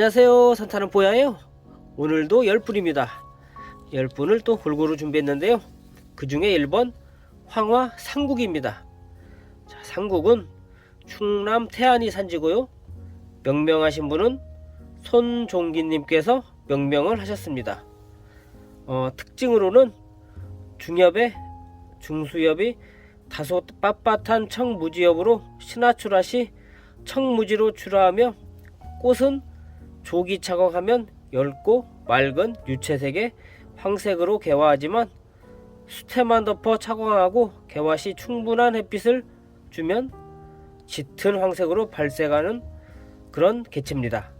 안녕하세요. 산타는 보야예요. 오늘도 10분입니다. 10분을 또 골고루 준비했는데요. 그 중에 1번 황화 상국입니다. 자, 상국은 충남 태안이 산지고요. 명명하신 분은 손종기님께서 명명을 하셨습니다. 어, 특징으로는 중엽에 중수엽이 다소 빳빳한 청무지엽으로 신화출하시 청무지로 출하하며 꽃은 조기 착억하면 엷고 맑은 유채색의 황색으로 개화하지만 수태만 덮어 착광하고 개화 시 충분한 햇빛을 주면 짙은 황색으로 발색하는 그런 개체입니다.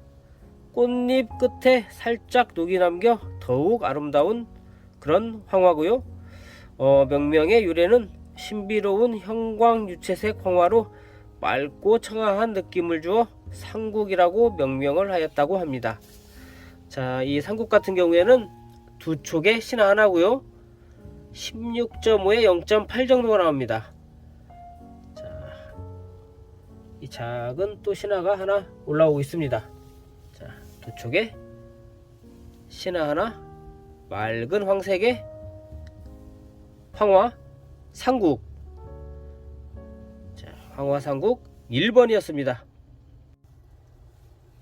꽃잎 끝에 살짝 녹이 남겨 더욱 아름다운 그런 황화고요. 어, 명명의 유래는 신비로운 형광 유채색 황화로 맑고 청아한 느낌을 주어 상국이라고 명명을 하였다고 합니다. 자, 이 상국 같은 경우에는 두 촉에 신화 하나고요. 16.5에 0.8 정도가 나옵니다. 자, 이 작은 또 신화가 하나 올라오고 있습니다. 자, 두 촉에 신화 하나, 맑은 황색의 황화 상국. 자, 황화 상국 1번이었습니다.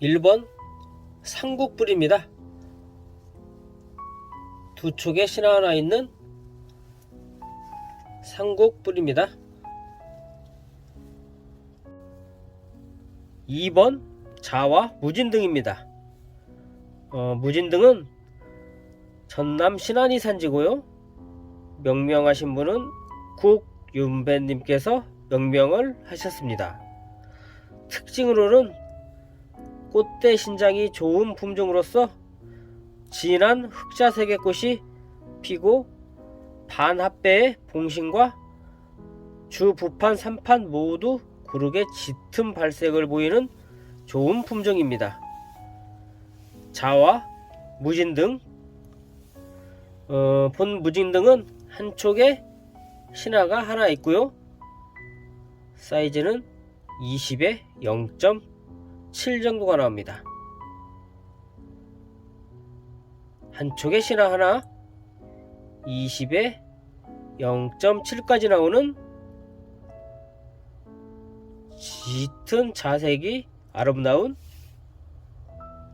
1번 상국불입니다. 두 촉에 신화 하나 있는 상국불입니다. 2번 자와 무진등입니다. 어, 무진등은 전남 신안이 산지고요. 명명하신 분은 국윤배님께서 명명을 하셨습니다. 특징으로는 꽃대 신장이 좋은 품종으로서 진한 흑자색의 꽃이 피고 반합배의 봉신과 주부판 삼판 모두 고르게 짙은 발색을 보이는 좋은 품종입니다. 자와 무진 등 어, 본 무진 등은 한쪽에 신화가 하나 있고요. 사이즈는 20에 0.7 정도가 나옵니다. 한쪽에 신화 하나 20에 0.7까지 나오는 짙은 자색이 아름다운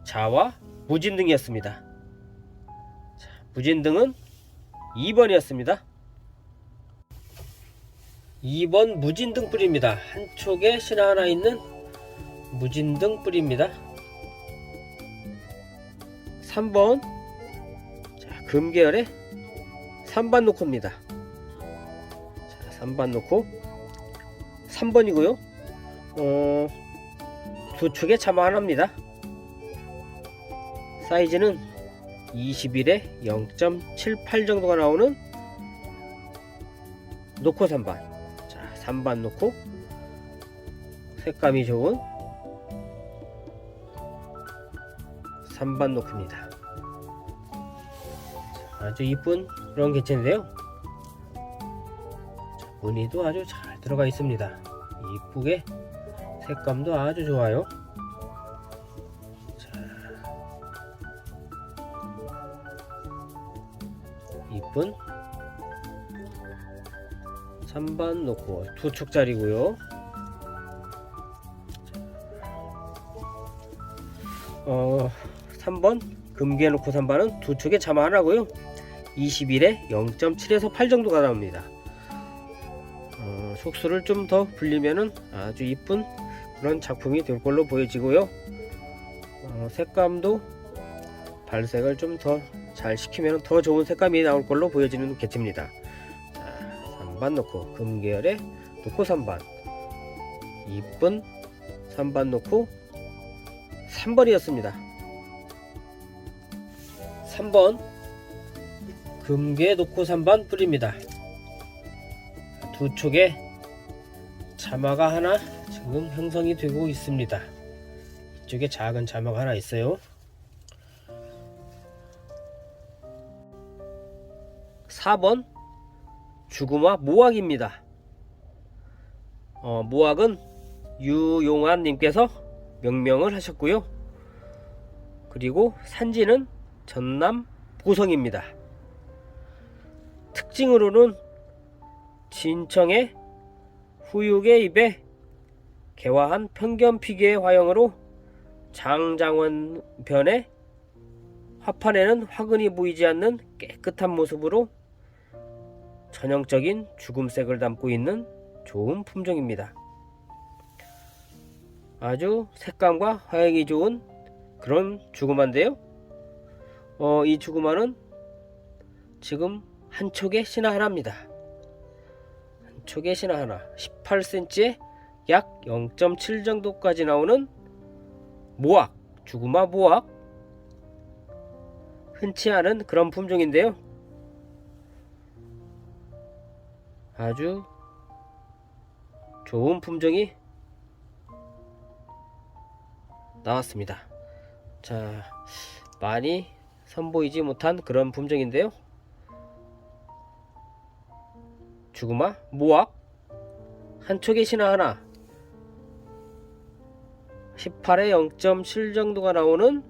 자와 무진등이었습니다. 자, 무진등은 2번이었습니다. 2번 무진등 뿌리입니다. 한쪽에 신화 하나 있는 무진등 뿌리입니다. 3번 자, 금계열의 3반 노코입니다. 자, 3반 노코 3번이고요. 어, 두 축에 차마 하나입니다. 사이즈는 21에 0.78 정도가 나오는 노코 3반. 자, 3반 노코. 색감이 좋은 3반 노코입니다. 자, 아주 이쁜 그런 개체인데요. 자, 무늬도 아주 잘 들어가 있습니다. 이쁘게 색감도 아주 좋아요. 자, 이쁜 3반 놓고 두 축짜리고요. 어, 3번 금괴 놓고 3반은 두 축에 자마 하나고요. 21에 0.7에서 8 정도가 나옵니다. 어, 속수를 좀 더 불리면은 아주 이쁜 그런 작품이 될 걸로 보여지고요. 어, 색감도 발색을 좀 더 잘 시키면 더 좋은 색감이 나올 걸로 보여지는 개체입니다. 자, 3반 놓고 금계열에 놓고 3반 이쁜 3반 놓고 3번이었습니다. 3번 금괴 놓고 3반 뿌립니다. 두 촉에 자마가 하나 지금 형성이 되고 있습니다. 이쪽에 작은 자마가 하나 있어요. 4번 죽음화 모악입니다. 어, 모악은 유용환님께서 명명을 하셨고요. 그리고 산지는 전남 보성입니다. 특징으로는 진청의 후육의 입에 개화한 평견피기의 화형으로 장장원 변에 화판에는 화근이 보이지 않는 깨끗한 모습으로 전형적인 죽음색을 담고 있는 좋은 품종입니다. 아주 색감과 화형이 좋은 그런 주구마인데요. 어, 이 주구마는 지금 한 촉의 신화 하나입니다. 한 촉의 신화 하나 18cm에 약 0.7 정도까지 나오는 모악 주구마 모악 흔치 않은 그런 품종인데요. 아주 좋은 품종이 나왔습니다. 자, 많이 선보이지 못한 그런 품종인데요. 주구마, 모악, 한 촉의 신화 하나, 18에 0.7 정도가 나오는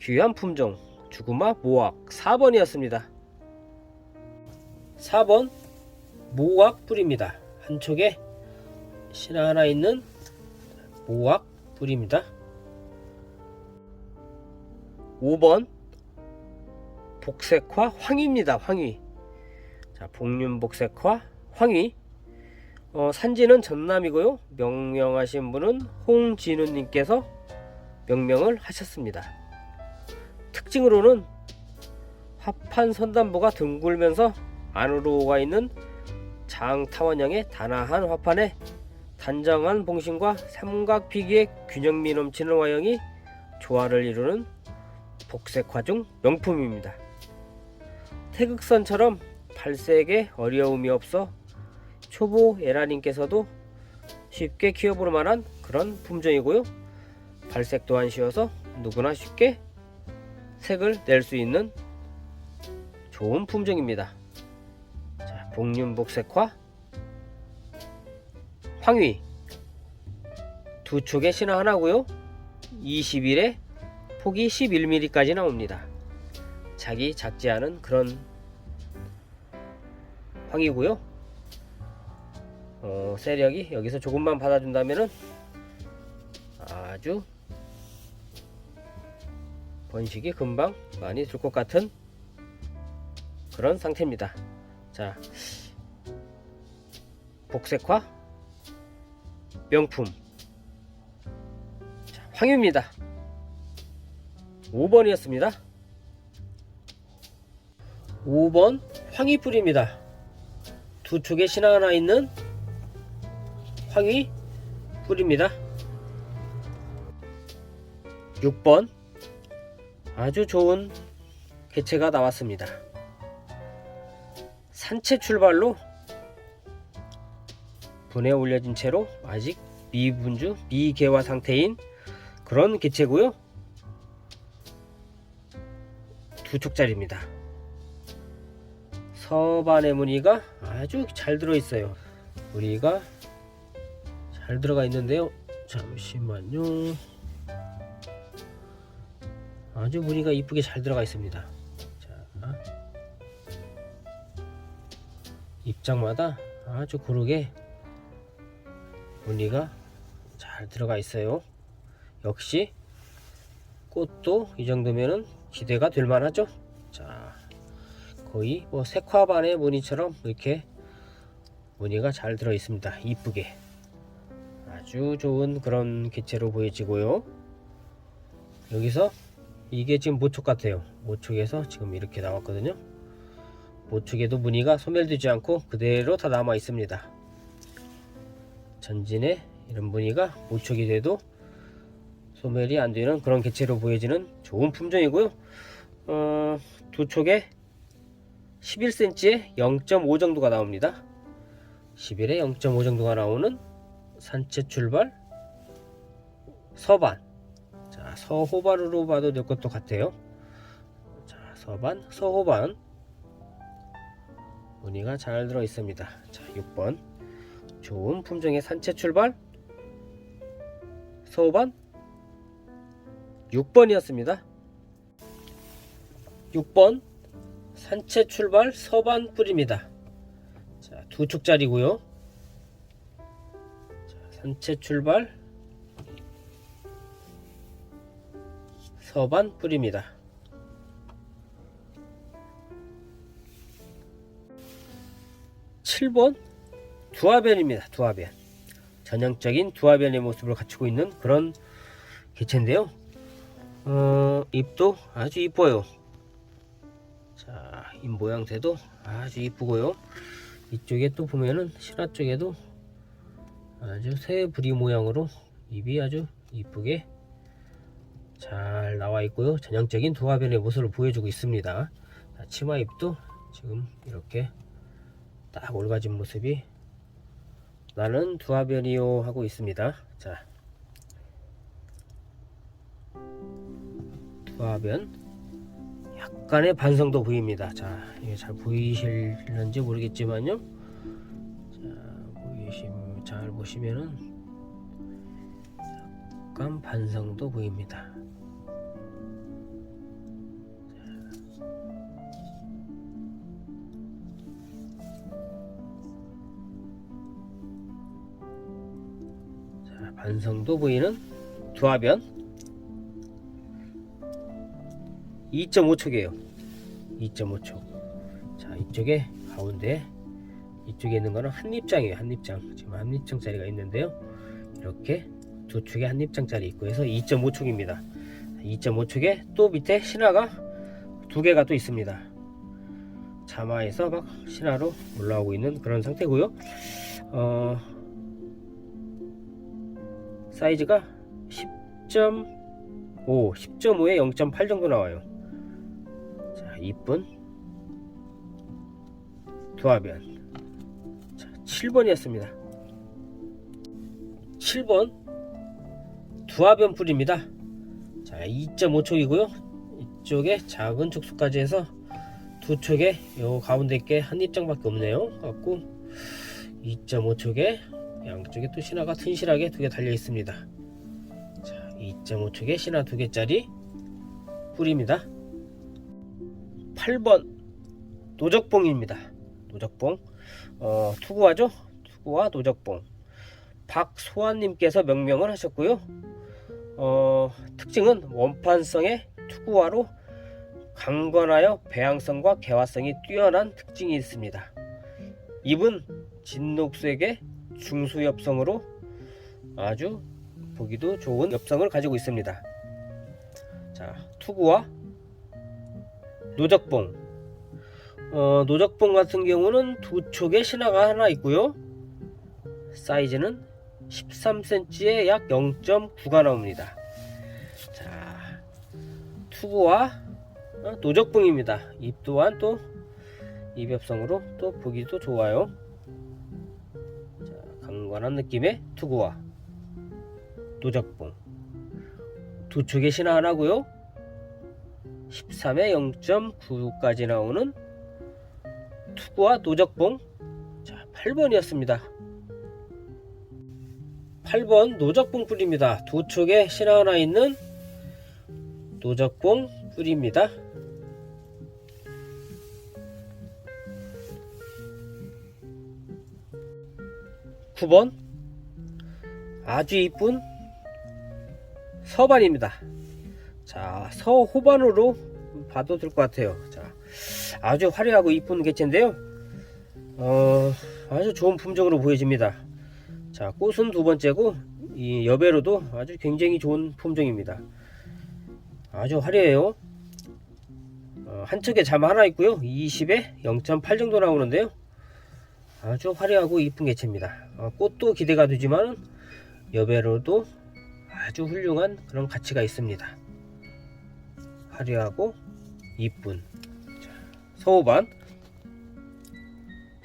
귀한 품종, 주구마, 모악 4번이었습니다. 4번, 모악 뿌리입니다. 한 촉에 신화 하나 있는 모악 뿌리입니다. 5번 복색화 황위입니다. 황위. 자, 복륜 복색화 황위. 어, 산지는 전남이고요. 명명하신 분은 홍진우 님께서 명명을 하셨습니다. 특징으로는 합판 선단부가 둥글면서 안으로 가 있는 장타원형의 단아한 화판에 단정한 봉신과 삼각피기의 균형미 넘치는 화형이 조화를 이루는 복색화 중 명품입니다. 태극선처럼 발색에 어려움이 없어 초보 에라님께서도 쉽게 키워볼 만한 그런 품종이고요. 발색 또한 쉬워서 누구나 쉽게 색을 낼 수 있는 좋은 품종입니다. 자, 복륜복색화 황위 두 촉의 신화 하나고요. 20일에 폭이 11mm까지 나옵니다. 자기 작지 않은 그런 황이고요. 어, 세력이 여기서 조금만 받아준다면은 아주 번식이 금방 많이 들것 같은 그런 상태입니다. 자, 복색화 명품 자, 황유입니다. 5번이었습니다. 5번 황이뿔입니다. 두 촉에 신화 하나 있는 황이 뿔입니다. 6번 아주 좋은 개체가 나왔습니다. 산채 출발로 분해 올려진 채로 아직 미분주 미개화 상태인 그런 개체고요. 두 촉짜리입니다. 서반의 무늬가 아주 잘 들어 있어요. 무늬가 잘 들어가 있는데요. 잠시만요. 아주 무늬가 이쁘게 잘 들어가 있습니다. 자, 입장마다 아주 고르게 무늬가 잘 들어가 있어요. 역시 꽃도 이 정도면은 기대가 될 만하죠. 자, 거의 뭐 색화반의 무늬처럼 이렇게 무늬가 잘 들어 있습니다. 이쁘게 아주 좋은 그런 개체로 보여지고요. 여기서 이게 지금 모촉 같아요. 모촉에서 지금 이렇게 나왔거든요. 모촉에도 무늬가 소멸되지 않고 그대로 다 남아 있습니다. 전진에 이런 무늬가 모촉이 돼도 소멸이 안 되는 그런 개체로 보여지는 좋은 품종이고요. 어, 두 촉에 11cm에 0.5 정도가 나옵니다. 11에 0.5 정도가 나오는 산채 출발 서반 자 서호반으로 봐도 될 것도 같아요. 자 서반 서호반 무늬가 잘 들어 있습니다. 자 6번 좋은 품종의 산채 출발 서호반 6번이었습니다. 6번 산채 출발 서반 뿌립니다. 자, 두 축짜리고요. 자, 산채 출발 서반 뿌립니다. 7번 두화변입니다. 두화변. 전형적인 두화변의 모습을 갖추고 있는 그런 개체인데요. 어, 입도 아주 이뻐요. 자, 입 모양새도 아주 이쁘고요. 이쪽에 또 보면은 실화 쪽에도 아주 새 부리 모양으로 입이 아주 이쁘게 잘 나와 있고요. 전형적인 두화변의 모습을 보여주고 있습니다. 자, 치마 입도 지금 이렇게 딱 올가진 모습이 나는 두화변이요 하고 있습니다. 자, 화변 약간의 반성도 보입니다. 자, 이게 잘 보이실는지 모르겠지만요. 자, 보이심 잘 보시면은 약간 반성도 보입니다. 자, 반성도 보이는 두화변 2.5촉이에요. 2.5촉. 자, 이쪽에 가운데 이쪽에 있는 거는 한입장이에요. 한입장. 지금 한입장짜리가 있는데요. 이렇게 두 축에 한입장짜리 있고 해서 2.5촉입니다. 2.5촉에 또 밑에 신화가 두 개가 또 있습니다. 자마에서 막 신화로 올라오고 있는 그런 상태고요. 어, 사이즈가 10.5, 10.5에 0.8 정도 나와요. 자, 이쁜 두화변. 자, 7번이었습니다. 7번 두화변 풀입니다. 자, 2.5촉이고요. 이쪽에 작은 촉수까지 해서 두 촉에 요 가운데 게한 입장밖에 없네요. 갖고 2.5촉에 양쪽에 또 신화가 튼실하게 두 개 달려 있습니다. 자, 2.5촉에 신화 두 개짜리 뿔입니다. 8번 노적봉입니다. 노적봉 어, 투구화죠? 투구화 노적봉 박소환님께서 명명을 하셨고요. 어, 특징은 원판성의 투구화로 강건하여 배양성과 개화성이 뛰어난 특징이 있습니다. 잎은 진녹색의 중수엽성으로 아주 보기도 좋은 엽성을 가지고 있습니다. 자, 투구와 노적봉. 어, 노적봉 같은 경우는 두 촉에 신화가 하나 있고요. 사이즈는 13cm에 약 0.9가 나옵니다. 자, 투구와 어, 노적봉입니다. 잎 또한 또 입엽성으로 또 보기도 좋아요. 자, 강건한 느낌의 투구와 노적봉 두 촉의 신화 하나고요. 13에 0.9까지 나오는 투구와 노적봉 자 8번이었습니다. 8번 노적봉 뿔입니다. 두 촉에 신화 하나 있는 노적봉 뿔입니다. 9번 아주 이쁜 서반입니다. 자, 서 호반으로 봐도 될 것 같아요. 자, 아주 화려하고 이쁜 개체인데요. 어, 아주 좋은 품종으로 보여집니다. 자, 꽃은 두 번째고 이 여배로도 아주 굉장히 좋은 품종입니다. 아주 화려해요. 어, 한 척에 잠 하나 있고요. 20에 0.8 정도 나오는데요. 아주 화려하고 이쁜 개체입니다. 어, 꽃도 기대가 되지만 여배로도 아주 훌륭한 그런 가치가 있습니다. 화려하고 이쁜 자, 서호반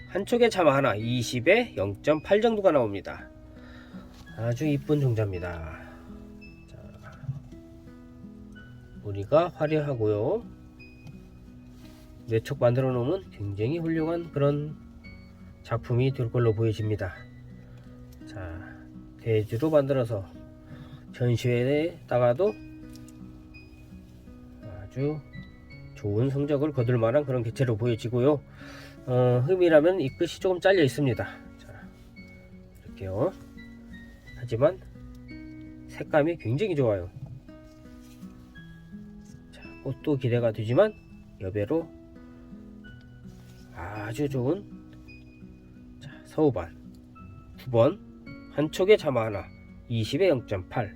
한쪽에 참 하나 20에 0.8 정도가 나옵니다. 아주 이쁜 종자입니다. 자, 무늬가 화려하고요. 외척 만들어 놓으면 굉장히 훌륭한 그런 작품이 될 걸로 보여집니다. 자, 대주로 만들어서 전시회에다가도 아주 좋은 성적을 거둘 만한 그런 개체로 보여지고요. 어, 흠이라면 이 끝이 조금 잘려 있습니다. 자, 이렇게요. 하지만 색감이 굉장히 좋아요. 자, 꽃도 기대가 되지만 여배로 아주 좋은 자, 서우반 9번 한쪽에 자마 하나 20에 0.8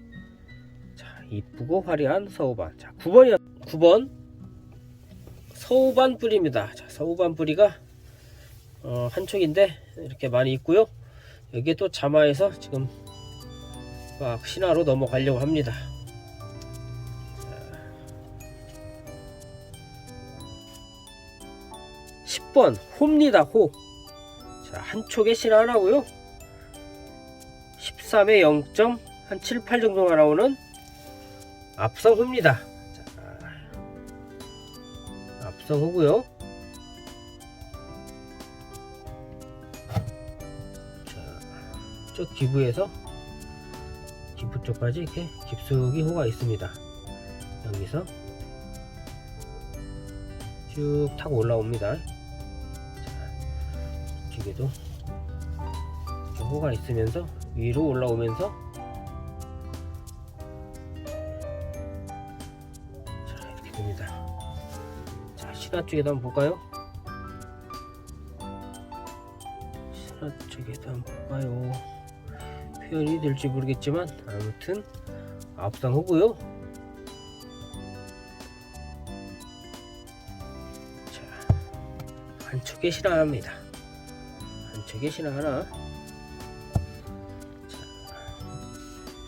자, 이쁘고 화려한 서우반 자, 9번이 9번 서우반 뿌리입니다. 자, 서우반 뿌리가 어, 한 촉인데 이렇게 많이 있고요. 여기에 또 자마에서 지금 막 신화로 넘어가려고 합니다. 자, 10번 호입니다. 호. 자, 한 촉에 신화 하나고요. 13에 0. 한 7, 8 정도가 나오는 앞성 호입니다. 앞성 호고요. 자, 저 기부에서 기부 쪽까지 이렇게 깊숙이 호가 있습니다. 여기서 쭉 타고 올라옵니다. 자, 저 호가 있으면서 위로 올라오면서 자 신화 쪽에도 한번 볼까요? 신화 쪽에도 한번 볼까요? 표현이 될지 모르겠지만 아무튼 앞상 호고요. 자 한쪽에 하나입니다. 한쪽에 신화 하나. 자,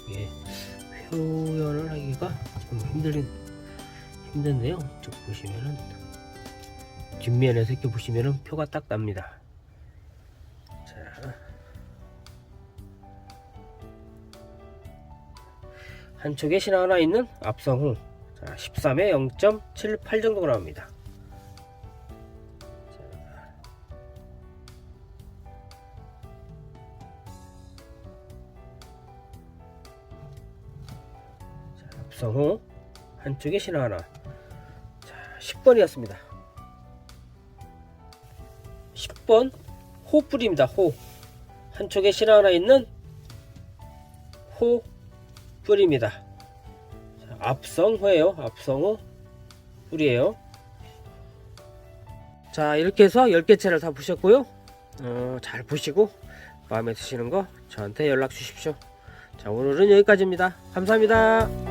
이게 표현을 하기가 좀 힘들 힘든데요. 쭉 보시면은 뒷면에서 이렇게 보시면은 표가 딱 납니다. 자. 한쪽에 신화 하나 있는 앞성후 자, 13에 0.78 정도가 나옵니다. 자, 앞성후 한쪽에 신화 하나 자, 10번이었습니다. 10번 호뿔입니다. 호 한쪽에 신화 하나 있는 호 뿔입니다. 자, 앞성호예요. 앞성호 뿔이에요. 자 이렇게 해서 10개째를 다 보셨고요. 어, 잘 보시고 마음에 드시는 거 저한테 연락 주십시오. 자 오늘은 여기까지입니다. 감사합니다.